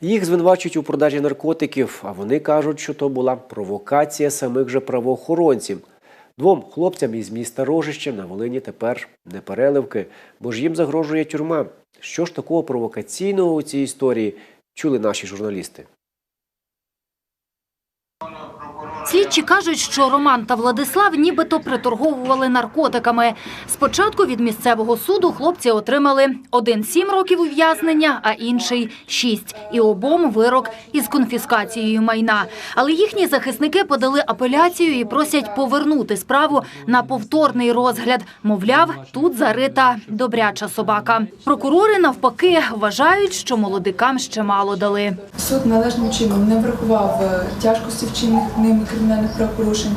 Їх звинувачують у продажі наркотиків, а вони кажуть, що то була провокація самих же правоохоронців. Двом хлопцям із міста Рожище на Волині тепер не переливки, бо ж їм загрожує тюрма. Що ж такого провокаційного у цій історії чули наші журналісти? Слідчі кажуть, що Роман та Владислав нібито приторговували наркотиками. Спочатку від місцевого суду хлопці отримали один сім років ув'язнення, а інший шість. І обом вирок із конфіскацією майна. Але їхні захисники подали апеляцію і просять повернути справу на повторний розгляд. Мовляв, тут зарита добряча собака. Прокурори навпаки вважають, що молодикам ще мало дали. Суд належним чином не врахував е, тяжкості вчинених ними кримінальних правопорушень,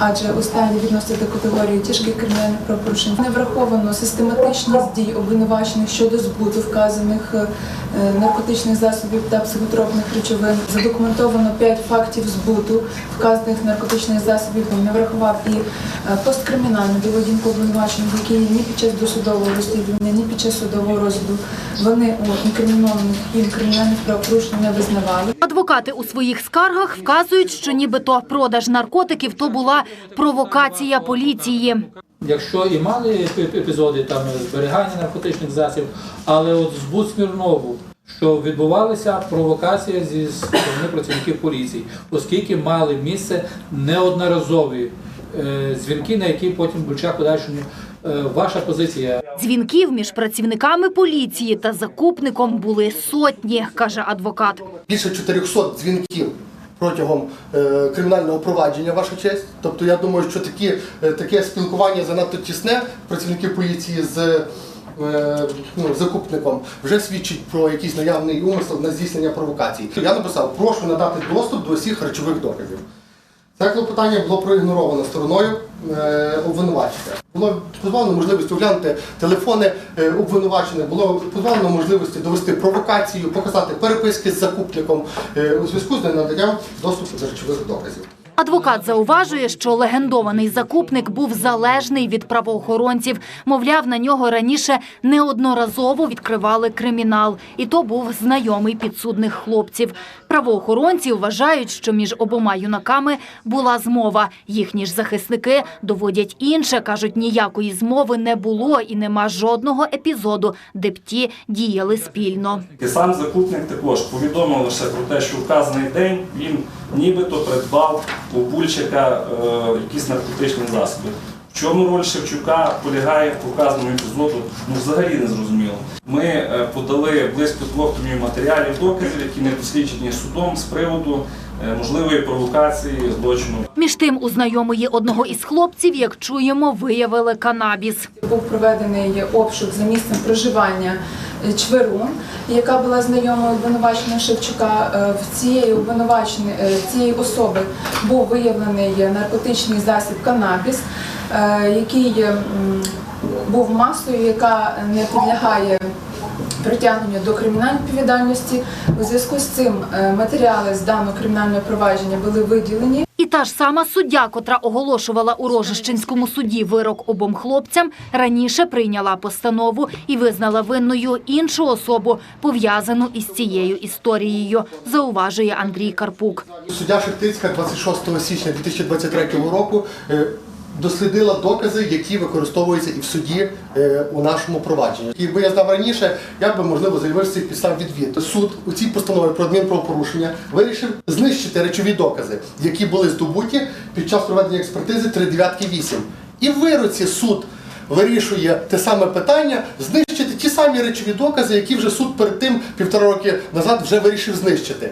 адже останні відносять до категорії тяжких кримінальних правопорушень. Не враховано систематичність дій обвинувачених щодо збуту вказаних е, наркотичних засобів та психотропних речовин. Задокументовано 5 фактів збуту вказаних наркотичних засобів. Не врахував і е, посткримінальну доведінку обвинувачених, які ні під час досудового розслідування, ні під час судового розгляду вони у інкримінованих їм кримінальних правопорушень не визнавали. Адвокати у своїх скаргах вказують, що нібито продаж наркотиків то була провокація поліції. Якщо і мали епізоди там зберігання наркотичних засобів, але от збут Смірнову, що відбувалася провокація зі сторони працівників поліції, оскільки мали місце неодноразові е, дзвінки, на які потім Бульчак подальшому е, ваша позиція. Дзвінків між працівниками поліції та закупником були сотні, каже адвокат. більше 400 дзвінків протягом е, кримінального провадження, ваша честь. Тобто я думаю, що такі, е, таке спілкування занадто тісне працівників поліції з е, ну, закупником вже свідчить про якийсь наявний умисел на здійснення провокацій. Я написав, прошу надати доступ до усіх речових доказів. Це клопотання було проігноровано стороною обвинувачення. Було позбавлено можливості оглянути телефони е, обвинувачених, було позбавлено можливості довести провокацію, показати переписки з закупником е, у зв'язку з ненаданням доступу до речових доказів. Адвокат зауважує, що легендований закупник був залежний від правоохоронців. Мовляв, на нього раніше неодноразово відкривали кримінал, і то був знайомий підсудних хлопців. Правоохоронці вважають, що між обома юнаками була змова. Їхні ж захисники доводять інше. кажуть, ніякої змови не було і нема жодного епізоду, де б ті діяли спільно. І сам закупник також повідомив лише про те, що вказаний день він нібито придбав у Бульчика е, якісь наркотичні засоби. Чому роль Шевчука полягає в показаному епізоду, ну взагалі не зрозуміло. Ми е, подали близько двох томів матеріалів доказів, які не досліджені судом з приводу е, можливої провокації злочину. Між тим, у знайомої одного із хлопців, як чуємо, виявили канабіс. Був проведений обшук за місцем проживання е, Чверун, яка була знайомою обвинуваченого Шевчука. В цієї обвинуваченої е, цієї особи був виявлений наркотичний засіб канабіс, який був масою, яка не підлягає притягненню до кримінальної відповідальності. У зв'язку з цим е, матеріали з даного кримінального провадження були виділені. І та ж сама суддя, котра оголошувала у Рожищенському суді вирок обом хлопцям, раніше прийняла постанову і визнала винною іншу особу, пов'язану із цією історією, зауважує Андрій Карпук. Суддя Шептицька 26 січня 2023 року е, дослідила докази, які використовуються і в суді е, у нашому провадженні. Якби я знав раніше, я би можливо заявив цих підстав відвід. Суд у цій постанові про адмінправопорушення вирішив знищити речові докази, які були здобуті під час проведення експертизи 398. І в вироці суд вирішує те саме питання, знищити ті самі речові докази, які вже суд перед тим півтора роки назад вже вирішив знищити.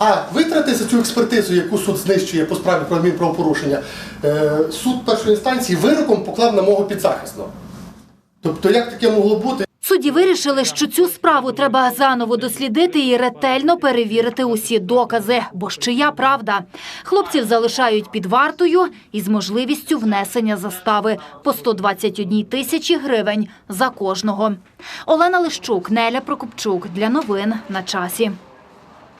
А витрати за цю експертизу, яку суд знищує по справі про адмінправопорушення, е, суд першої інстанції вироком поклав на мого підзахисного. Тобто, як таке могло бути? Судді вирішили, що цю справу треба заново дослідити і ретельно перевірити усі докази, бо чия правда. Хлопців залишають під вартою із можливістю внесення застави по 121 тисячі гривень за кожного. Олена Лищук, Неля Прокопчук. Для новин на часі.